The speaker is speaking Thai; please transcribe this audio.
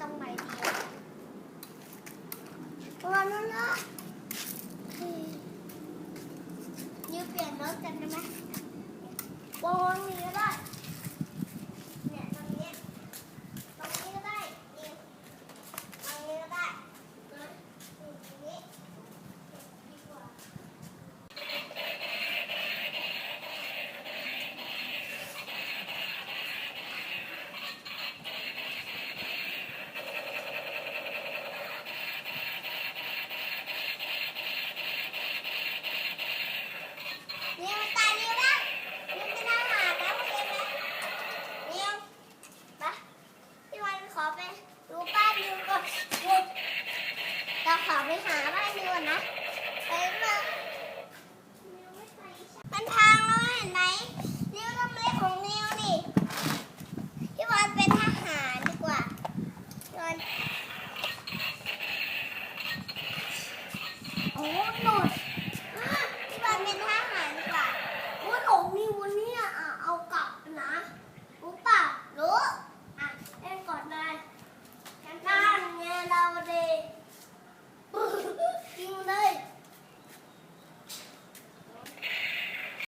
ตรงไหนดีวันนู้นนะยืมเปลี่ยนรถกันได้ไหมวางนี่ ไปหาบ้านนิวก่อนนะไปมามันพังแล้วเห็นไหมนิวทำอะไรของนิวนี่พี่วันเป็นทหารดีกว่าพี่วันโอ้หนวด